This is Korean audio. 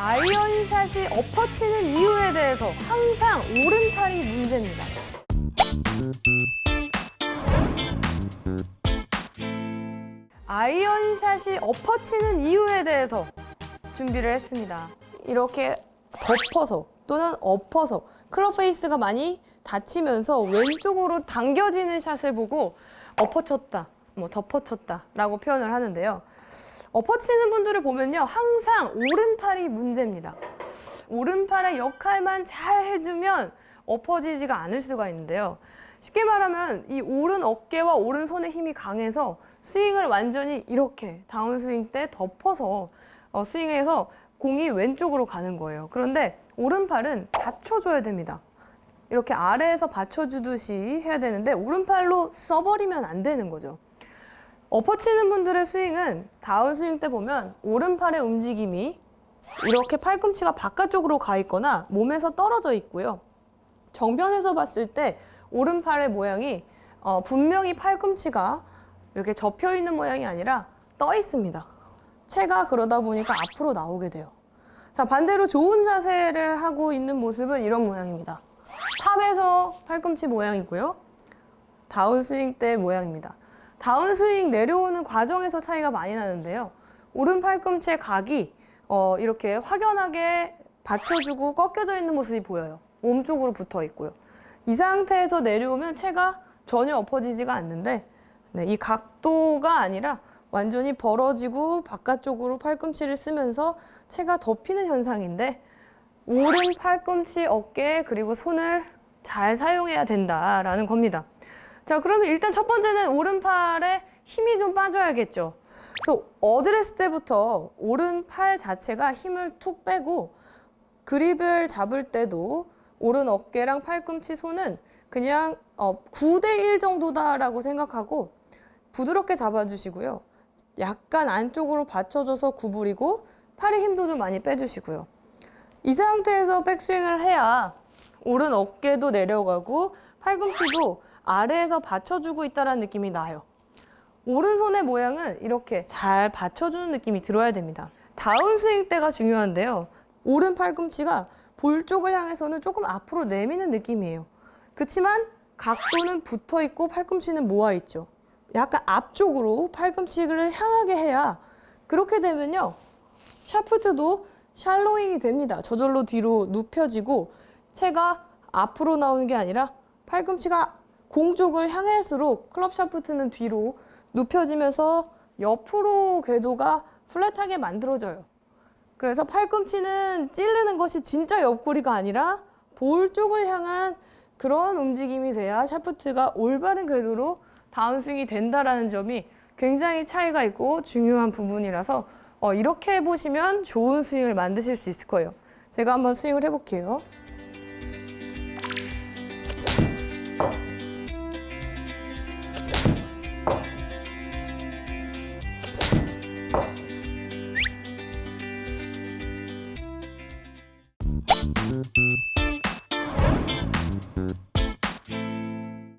아이언샷이 엎어치는 이유에 대해서 항상 오른팔이 문제입니다. 아이언샷이 엎어치는 이유에 대해서 준비를 했습니다. 이렇게 덮어서 또는 엎어서 클럽 페이스가 많이 다치면서 왼쪽으로 당겨지는 샷을 보고 엎어쳤다, 뭐 덮어쳤다 라고 표현을 하는데요. 엎어치는 분들을 보면요, 항상 오른팔이 문제입니다. 오른팔의 역할만 잘 해주면 엎어지지가 않을 수가 있는데요. 쉽게 말하면 이 오른 어깨와 오른 손의 힘이 강해서 스윙을 완전히 이렇게 다운 스윙 때 덮어서 어, 스윙해서 공이 왼쪽으로 가는 거예요. 그런데 오른팔은 받쳐줘야 됩니다. 이렇게 아래에서 받쳐주듯이 해야 되는데 오른팔로 써버리면 안 되는 거죠. 엎어치는 분들의 스윙은 다운 스윙 때 보면 오른팔의 움직임이 이렇게 팔꿈치가 바깥쪽으로 가 있거나 몸에서 떨어져 있고요. 정면에서 봤을 때 오른팔의 모양이 어, 분명히 팔꿈치가 이렇게 접혀 있는 모양이 아니라 떠 있습니다. 채가 그러다 보니까 앞으로 나오게 돼요. 자, 반대로 좋은 자세를 하고 있는 모습은 이런 모양입니다. 탑에서 팔꿈치 모양이고요. 다운 스윙 때 모양입니다. 다운 스윙 내려오는 과정에서 차이가 많이 나는데요. 오른 팔꿈치의 각이 어, 이렇게 확연하게 받쳐주고 꺾여져 있는 모습이 보여요. 몸 쪽으로 붙어 있고요. 이 상태에서 내려오면 채가 전혀 엎어지지가 않는데 네, 이 각도가 아니라 완전히 벌어지고 바깥쪽으로 팔꿈치를 쓰면서 채가 덮이는 현상인데 오른 팔꿈치, 어깨 그리고 손을 잘 사용해야 된다라는 겁니다. 자, 그러면 일단 첫 번째는 오른팔에 힘이 좀 빠져야겠죠. 그래서 어드레스 때부터 오른팔 자체가 힘을 툭 빼고 그립을 잡을 때도 오른 어깨랑 팔꿈치 손은 그냥 어, 9대1 정도다라고 생각하고 부드럽게 잡아주시고요. 약간 안쪽으로 받쳐줘서 구부리고 팔의 힘도 좀 많이 빼주시고요. 이 상태에서 백스윙을 해야 오른 어깨도 내려가고 팔꿈치도 아래에서 받쳐주고 있다는 느낌이 나요. 오른손의 모양은 이렇게 잘 받쳐주는 느낌이 들어야 됩니다. 다운스윙 때가 중요한데요. 오른 팔꿈치가 볼 쪽을 향해서는 조금 앞으로 내미는 느낌이에요. 그렇지만 각도는 붙어 있고 팔꿈치는 모아 있죠. 약간 앞쪽으로 팔꿈치를 향하게 해야 그렇게 되면요. 샤프트도 샬로잉이 됩니다. 저절로 뒤로 눕혀지고 채가 앞으로 나오는 게 아니라 팔꿈치가 공 쪽을 향할수록 클럽 샤프트는 뒤로 눕혀지면서 옆으로 궤도가 플랫하게 만들어져요. 그래서 팔꿈치는 찌르는 것이 진짜 옆구리가 아니라 볼 쪽을 향한 그런 움직임이 돼야 샤프트가 올바른 궤도로 다운스윙이 된다라는 점이 굉장히 차이가 있고 중요한 부분이라서 어, 이렇게 해보시면 좋은 스윙을 만드실 수 있을 거예요. 제가 한번 스윙을 해볼게요. Música